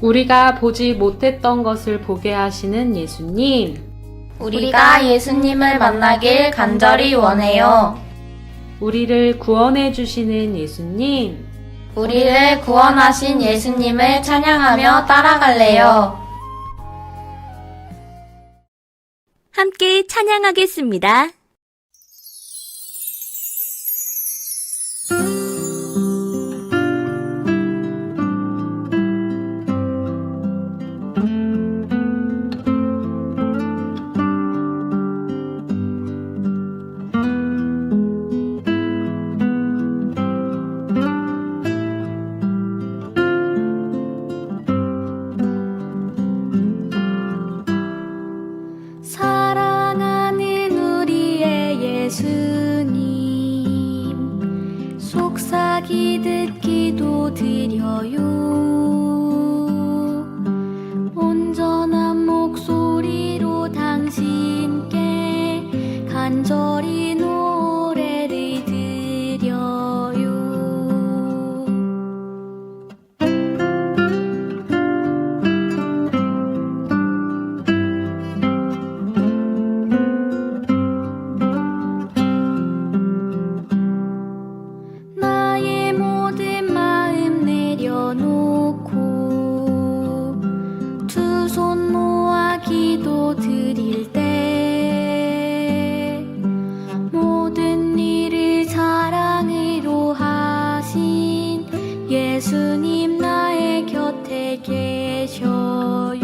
우리가 보지 못했던 것을 보게 하시는 예수님, 우리가 예수님을 만나길 간절히 원해요. 우리를 구원해 주시는 예수님, 우리를 구원하신 예수님을 찬양하며 따라갈래요. 함께 찬양하겠습니다. 예수님 나의 곁에 계셔요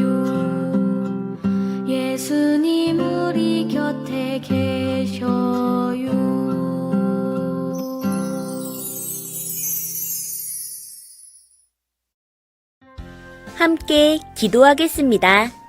예수님 우리 곁에 계셔요 함께 기도하겠습니다.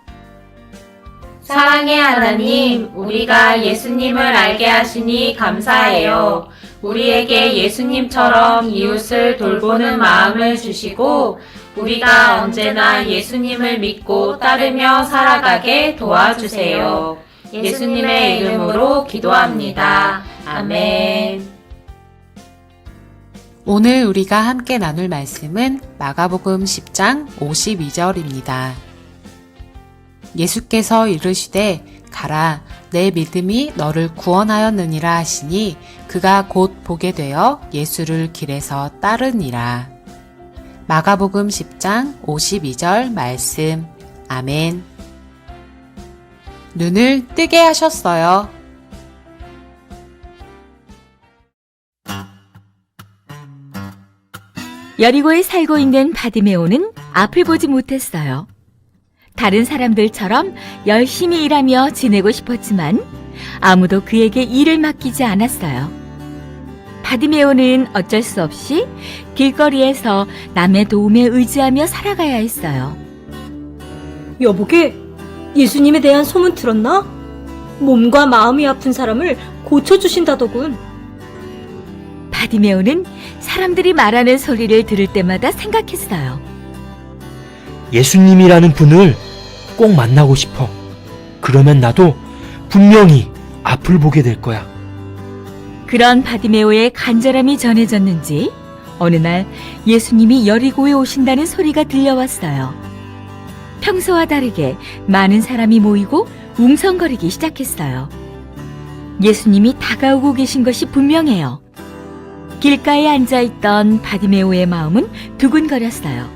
사랑의 하나님, 우리가 예수님을 알게 하시니 감사해요. 우리에게 예수님처럼 이웃을 돌보는 마음을 주시고, 우리가 언제나 예수님을 믿고 따르며 살아가게 도와주세요. 예수님의 이름으로 기도합니다. 아멘. 오늘 우리가 함께 나눌 말씀은 마가복음 10장 52절입니다. 예수께서 이르시되 가라 내 믿음이 너를 구원하였느니라 하시니 그가 곧 보게 되어 예수를 길에서 따르니라. 마가복음 10장 52절 말씀. 아멘. 눈을 뜨게 하셨어요. 여리고에 살고 있는 바디메오는 앞을 보지 못했어요. 다른 사람들처럼 열심히 일하며 지내고 싶었지만 아무도 그에게 일을 맡기지 않았어요. 바디메오는 어쩔 수 없이 길거리에서 남의 도움에 의지하며 살아가야 했어요. 여보게, 예수님에 대한 소문 들었나? 몸과 마음이 아픈 사람을 고쳐주신다더군. 바디메오는 사람들이 말하는 소리를 들을 때마다 생각했어요. 예수님이라는 분을 꼭 만나고 싶어. 그러면 나도 분명히 앞을 보게 될 거야. 그런 바디메오의 간절함이 전해졌는지 어느 날 예수님이 여리고에 오신다는 소리가 들려왔어요. 평소와 다르게 많은 사람이 모이고 웅성거리기 시작했어요. 예수님이 다가오고 계신 것이 분명해요. 길가에 앉아 있던 바디메오의 마음은 두근거렸어요.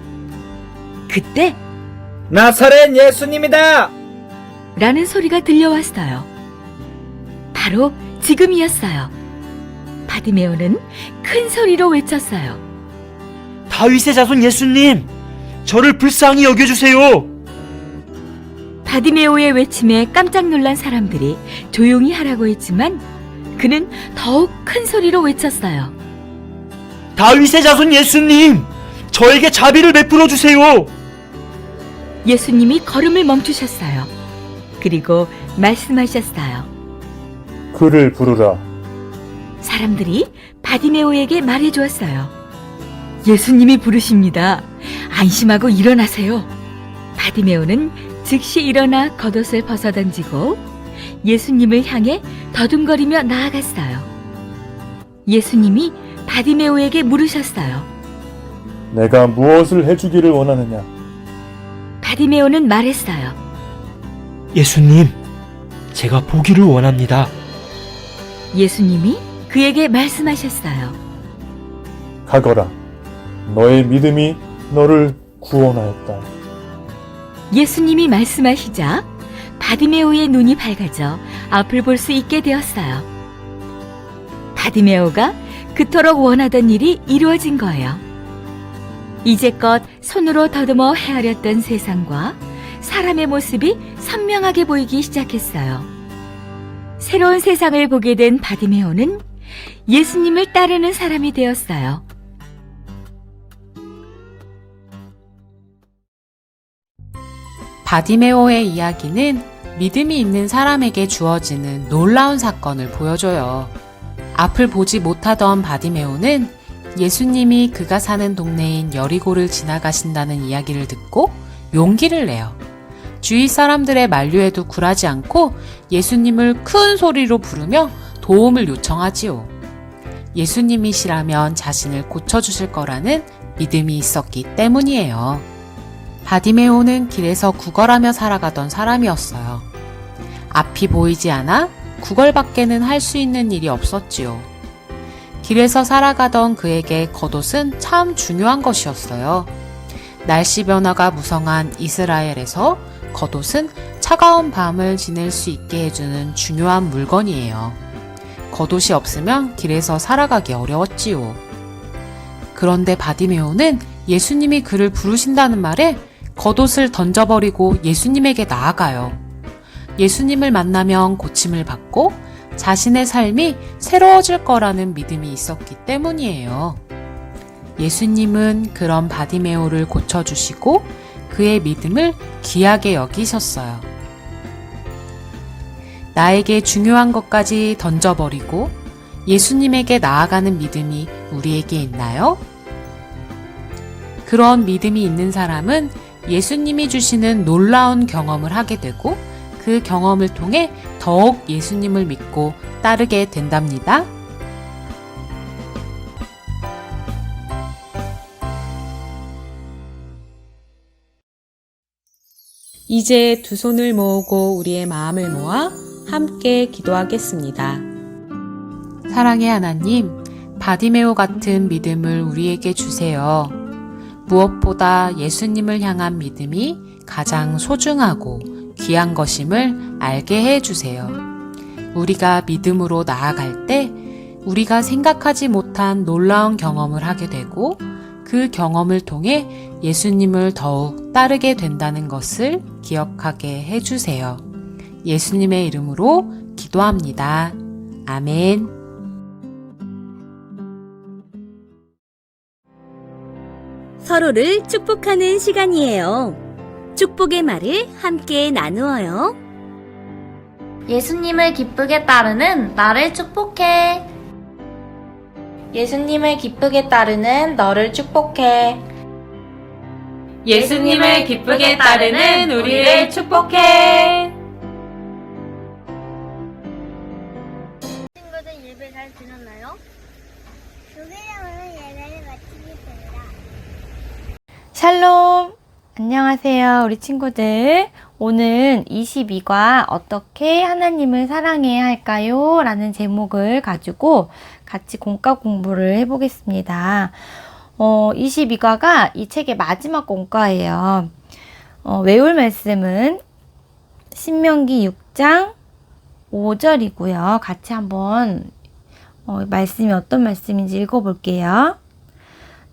그때 나사렛 예수님이다! 라는 소리가 들려왔어요. 바로 지금이었어요. 바디메오는 큰 소리로 외쳤어요. 다윗의 자손 예수님, 저를 불쌍히 여겨주세요. 바디메오의 외침에 깜짝 놀란 사람들이 조용히 하라고 했지만 그는 더욱 큰 소리로 외쳤어요. 다윗의 자손 예수님, 저에게 자비를 베풀어 주세요. 예수님이 걸음을 멈추셨어요. 그리고 말씀하셨어요. 그를 부르라. 사람들이 바디메오에게 말해 주었어요. 예수님이 부르십니다. 안심하고 일어나세요. 바디메오는 즉시 일어나 겉옷을 벗어 던지고 예수님을 향해 더듬거리며 나아갔어요. 예수님이 바디메오에게 물으셨어요. 내가 무엇을 해주기를 원하느냐? 바디메오는 말했어요. 예수님, 제가 보기를 원합니다. 예수님이 그에게 말씀하셨어요. 가거라. 너의 믿음이 너를 구원하였다. 예수님이 말씀하시자 바디메오의 눈이 밝아져 앞을 볼 수 있게 되었어요. 바디메오가 그토록 원하던 일이 이루어진 거예요. 이제껏 손으로 더듬어 헤아렸던 세상과 사람의 모습이 선명하게 보이기 시작했어요. 새로운 세상을 보게 된 바디메오는 예수님을 따르는 사람이 되었어요. 바디메오의 이야기는 믿음이 있는 사람에게 주어지는 놀라운 사건을 보여줘요. 앞을 보지 못하던 바디메오는 예수님이 그가 사는 동네인 여리고를 지나가신다는 이야기를 듣고 용기를 내요. 주위 사람들의 만류에도 굴하지 않고 예수님을 큰 소리로 부르며 도움을 요청하지요. 예수님이시라면 자신을 고쳐주실 거라는 믿음이 있었기 때문이에요. 바디메오는 길에서 구걸하며 살아가던 사람이었어요. 앞이 보이지 않아 구걸밖에는 할 수 있는 일이 없었지요. 길에서 살아가던 그에게 겉옷은 참 중요한 것이었어요. 날씨 변화가 무성한 이스라엘에서 겉옷은 차가운 밤을 지낼 수 있게 해주는 중요한 물건이에요. 겉옷이 없으면 길에서 살아가기 어려웠지요. 그런데 바디메오는 예수님이 그를 부르신다는 말에 겉옷을 던져버리고 예수님에게 나아가요. 예수님을 만나면 고침을 받고 자신의 삶이 새로워질 거라는 믿음이 있었기 때문이에요. 예수님은 그런 바디메오를 고쳐주시고 그의 믿음을 귀하게 여기셨어요. 나에게 중요한 것까지 던져버리고 예수님에게 나아가는 믿음이 우리에게 있나요? 그런 믿음이 있는 사람은 예수님이 주시는 놀라운 경험을 하게 되고 그 경험을 통해 더욱 예수님을 믿고 따르게 된답니다. 이제 두 손을 모으고 우리의 마음을 모아 함께 기도하겠습니다. 사랑의 하나님, 바디메오 같은 믿음을 우리에게 주세요. 무엇보다 예수님을 향한 믿음이 가장 소중하고 귀한 것임을 알게 해 주세요. 우리가 믿음으로 나아갈 때 우리가 생각하지 못한 놀라운 경험을 하게 되고 그 경험을 통해 예수님을 더욱 따르게 된다는 것을 기억하게 해 주세요. 예수님의 이름으로 기도합니다. 아멘. 서로를 축복하는 시간이에요. 축복의 말을 함께 나누어요. 예수님을 기쁘게 따르는 나를 축복해. 예수님을 기쁘게 따르는 너를 축복해. 예수님을 기쁘게 따르는 우리를 축복해. 친구들 예배 잘 드렸나요? 조개령으로 예배를 마치겠습니다. 샬롬! 안녕하세요, 우리 친구들. 오늘 22과 어떻게 하나님을 사랑해야 할까요? 라는 제목을 가지고 같이 공과 공부를 해보겠습니다. 어, 22과가 이 책의 마지막 공과예요. 어, 외울 말씀은 신명기 6장 5절이고요. 같이 한번 어, 말씀이 어떤 말씀인지 읽어볼게요.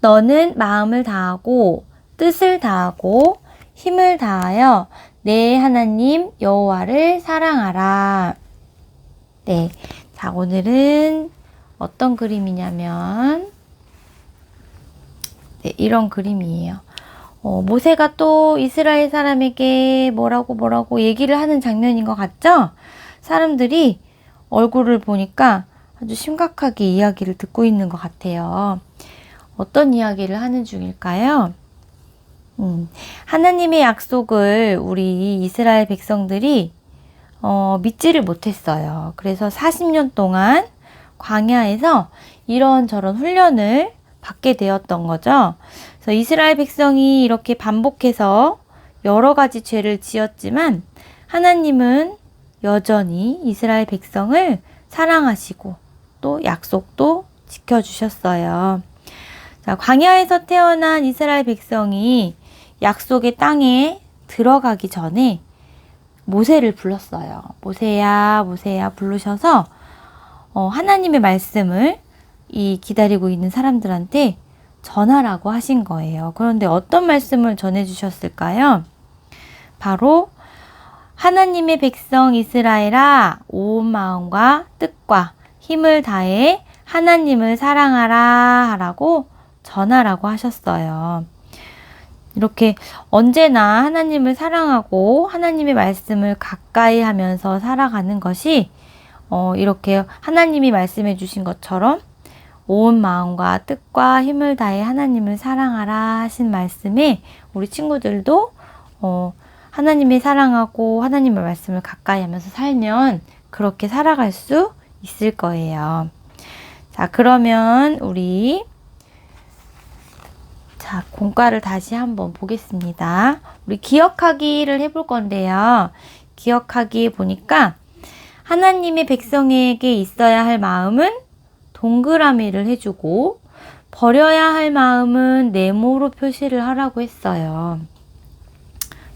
너는 마음을 다하고 뜻을 다하고 힘을 다하여 내 하나님 여호와를 사랑하라. 네. 자, 오늘은 어떤 그림이냐면 네, 이런 그림이에요. 어, 모세가 또 이스라엘 사람에게 뭐라고 뭐라고 얘기를 하는 장면인 것 같죠? 사람들이 얼굴을 보니까 아주 심각하게 이야기를 듣고 있는 것 같아요. 어떤 이야기를 하는 중일까요? 음, 하나님의 약속을 우리 이스라엘 백성들이 어, 믿지를 못했어요. 그래서 40년 동안 광야에서 이런저런 훈련을 받게 되었던 거죠. 그래서 이스라엘 백성이 이렇게 반복해서 여러 가지 죄를 지었지만 하나님은 여전히 이스라엘 백성을 사랑하시고 또 약속도 지켜주셨어요. 자, 광야에서 태어난 이스라엘 백성이 약속의 땅에 들어가기 전에 모세를 불렀어요. 모세야, 모세야 부르셔서 어, 하나님의 말씀을 이 기다리고 있는 사람들한테 전하라고 하신 거예요. 그런데 어떤 말씀을 전해 주셨을까요? 바로 하나님의 백성 이스라엘아 온 마음과 뜻과 힘을 다해 하나님을 사랑하라 하라고 전하라고 하셨어요. 이렇게 언제나 하나님을 사랑하고 하나님의 말씀을 가까이 하면서 살아가는 것이 어, 이렇게 하나님이 말씀해 주신 것처럼 온 마음과 뜻과 힘을 다해 하나님을 사랑하라 하신 말씀에 우리 친구들도 어, 하나님이 사랑하고 하나님의 말씀을 가까이 하면서 살면 그렇게 살아갈 수 있을 거예요. 자, 그러면 우리 자, 공과를 다시 한번 보겠습니다. 우리 기억하기를 해볼 건데요. 기억하기 보니까 하나님의 백성에게 있어야 할 마음은 동그라미를 해주고 버려야 할 마음은 네모로 표시를 하라고 했어요.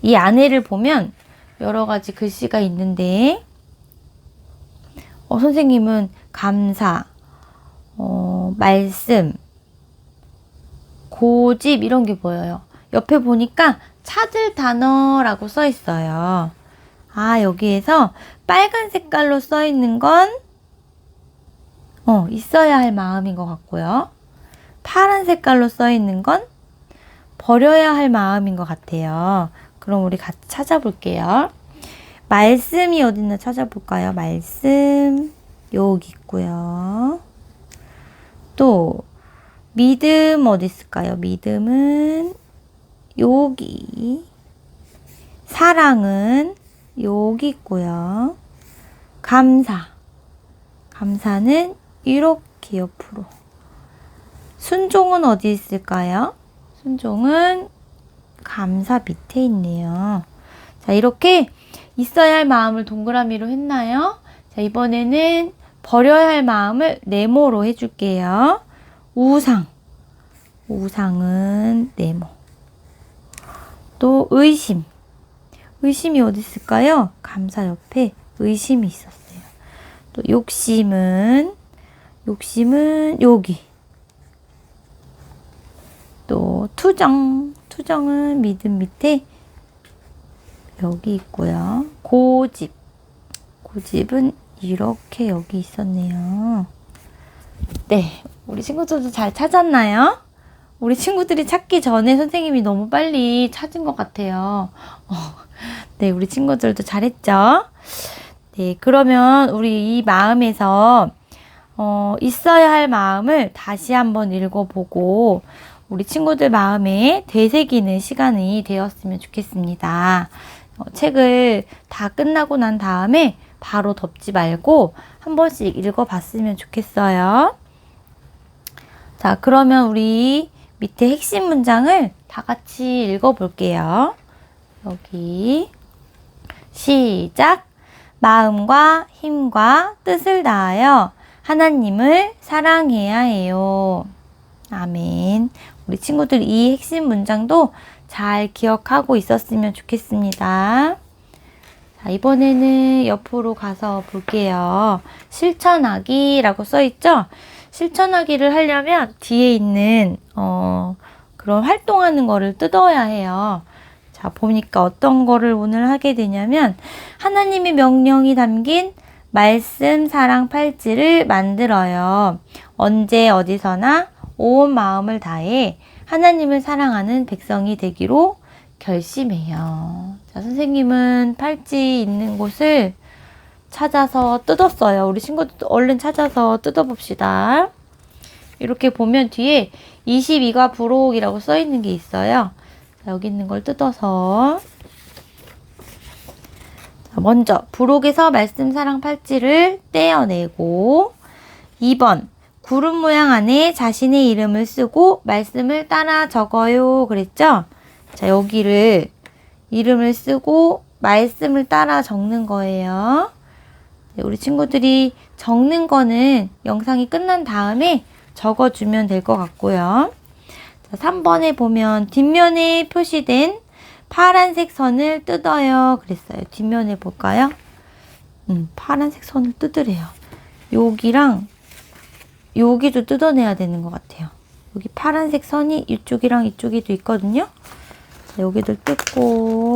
이 안에를 보면 여러 가지 글씨가 있는데 어, 선생님은 감사, 어, 말씀, 고집 이런 게 보여요. 옆에 보니까 찾을 단어라고 써 있어요. 아, 여기에서 빨간 색깔로 써 있는 건 어, 있어야 할 마음인 것 같고요. 파란 색깔로 써 있는 건 버려야 할 마음인 것 같아요. 그럼 우리 같이 찾아볼게요. 말씀이 어딨나 찾아볼까요? 말씀 여기 있고요. 또 믿음 어디 있을까요? 믿음은 여기. 사랑은 여기 있고요. 감사. 감사는 이렇게 옆으로. 순종은 어디 있을까요? 순종은 감사 밑에 있네요. 자, 이렇게 있어야 할 마음을 동그라미로 했나요? 자, 이번에는 버려야 할 마음을 네모로 해줄게요. 우상. 우상은 네모. 또 의심. 의심이 어디 있을까요? 감사 옆에 의심이 있었어요. 또 욕심은 욕심은 여기. 또 투정. 투정은 믿음 밑에 여기 있고요. 고집. 고집은 이렇게 여기 있었네요. 네. 우리 친구들도 잘 찾았나요? 우리 친구들이 찾기 전에 선생님이 너무 빨리 찾은 것 같아요. 어, 네, 우리 친구들도 잘했죠? 네, 그러면 우리 이 마음에서 어, 있어야 할 마음을 다시 한번 읽어보고 우리 친구들 마음에 되새기는 시간이 되었으면 좋겠습니다. 어, 책을 다 끝나고 난 다음에 바로 덮지 말고 한 번씩 읽어봤으면 좋겠어요. 자, 그러면 우리 밑에 핵심 문장을 다 같이 읽어볼게요. 여기. 시작. 마음과 힘과 뜻을 다하여 하나님을 사랑해야 해요. 아멘. 우리 친구들 이 핵심 문장도 잘 기억하고 있었으면 좋겠습니다. 자, 이번에는 옆으로 가서 볼게요. 실천하기라고 써 있죠? 실천하기를 하려면 뒤에 있는, 어, 그런 활동하는 거를 뜯어야 해요. 자, 보니까 어떤 거를 오늘 하게 되냐면, 하나님의 명령이 담긴 말씀 사랑 팔찌를 만들어요. 언제 어디서나 온 마음을 다해 하나님을 사랑하는 백성이 되기로 결심해요. 자, 선생님은 팔찌 있는 곳을 찾아서 뜯었어요. 우리 친구들도 얼른 찾아서 뜯어봅시다. 이렇게 보면 뒤에 22가 부록이라고 써 있는 게 있어요. 자, 여기 있는 걸 뜯어서 자, 먼저 부록에서 말씀 사랑 팔찌를 떼어내고 2번 구름 모양 안에 자신의 이름을 쓰고 말씀을 따라 적어요 그랬죠? 자 여기를 이름을 쓰고 말씀을 따라 적는 거예요. 네, 우리 친구들이 적는 거는 영상이 끝난 다음에 적어주면 될 것 같고요. 자, 3번에 보면 뒷면에 표시된 파란색 선을 뜯어요. 그랬어요. 뒷면에 볼까요? 음, 파란색 선을 뜯으래요. 여기랑 여기도 뜯어내야 되는 것 같아요. 여기 파란색 선이 이쪽이랑 이쪽에도 있거든요. 자, 여기도 뜯고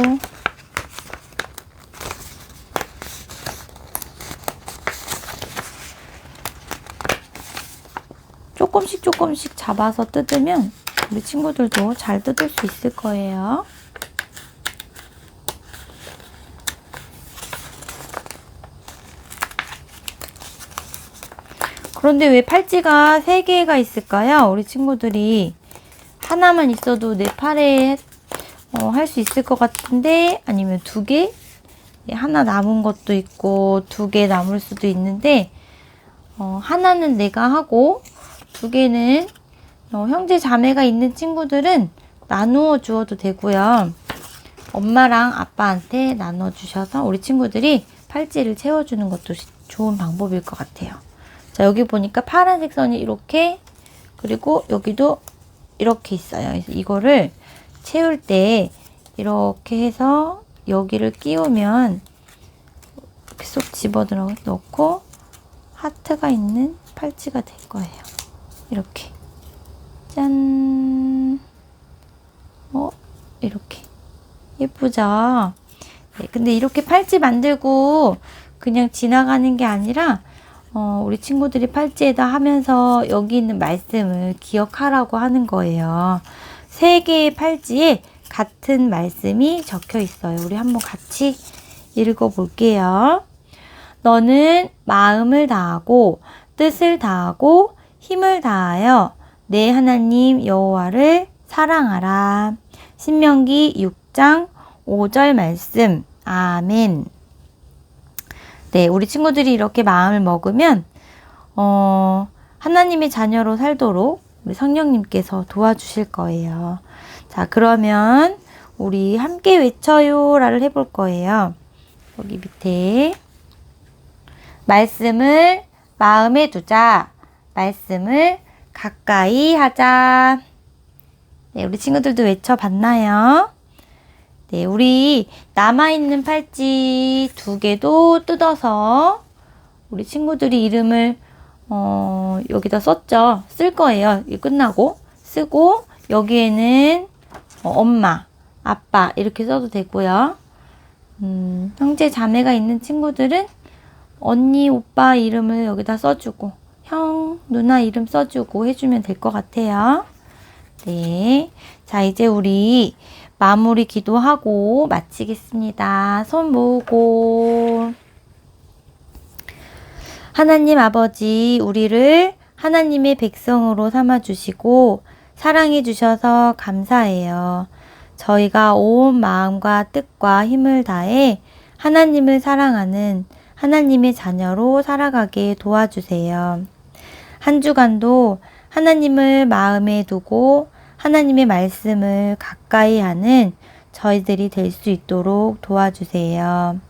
조금씩 조금씩 잡아서 뜯으면 우리 친구들도 잘 뜯을 수 있을 거예요. 그런데 왜 팔찌가 3개가 있을까요? 우리 친구들이 하나만 있어도 내 팔에 어, 할 수 있을 것 같은데 아니면 두 개? 네, 하나 남은 것도 있고 두 개 남을 수도 있는데 어, 하나는 내가 하고 두 개는 어, 형제 자매가 있는 친구들은 나누어 주어도 되고요. 엄마랑 아빠한테 나눠 주셔서 우리 친구들이 팔찌를 채워주는 것도 시- 좋은 방법일 것 같아요. 자, 여기 보니까 파란색 선이 이렇게 그리고 여기도 이렇게 있어요. 그래서 이거를 채울 때 이렇게 해서 여기를 끼우면 이렇게 쏙 집어들어 넣고 하트가 있는 팔찌가 될 거예요. 이렇게. 짠. 어, 이렇게. 예쁘죠? 네, 근데 이렇게 팔찌 만들고 그냥 지나가는 게 아니라 어, 우리 친구들이 팔찌에다 하면서 여기 있는 말씀을 기억하라고 하는 거예요. 세 개의 팔찌에 같은 말씀이 적혀 있어요. 우리 한번 같이 읽어 볼게요. 너는 마음을 다하고 뜻을 다하고 힘을 다하여 내 하나님 여호와를 사랑하라. 신명기 6장 5절 말씀. 아멘. 네, 우리 친구들이 이렇게 마음을 먹으면 어, 하나님의 자녀로 살도록 우리 성령님께서 도와주실 거예요. 자, 그러면 우리 함께 외쳐요라를 해볼 거예요. 여기 밑에 말씀을 마음에 두자. 말씀을 가까이 하자. 네, 우리 친구들도 외쳐봤나요? 네, 우리 남아있는 팔찌 두 개도 뜯어서 우리 친구들이 이름을 어, 여기다 썼죠. 쓸 거예요. 이 끝나고 쓰고 여기에는 어, 엄마, 아빠 이렇게 써도 되고요. 음, 형제 자매가 있는 친구들은 언니, 오빠 이름을 여기다 써주고 형, 누나 이름 써주고 해주면 될 것 같아요. 네. 자, 이제 우리 마무리 기도하고 마치겠습니다. 손 모으고. 하나님 아버지, 우리를 하나님의 백성으로 삼아주시고, 사랑해주셔서 감사해요. 저희가 온 마음과 뜻과 힘을 다해 하나님을 사랑하는 하나님의 자녀로 살아가게 도와주세요. 한 주간도 하나님을 마음에 두고 하나님의 말씀을 가까이 하는 저희들이 될 수 있도록 도와주세요.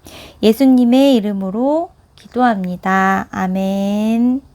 예수님의 이름으로 기도합니다. 아멘.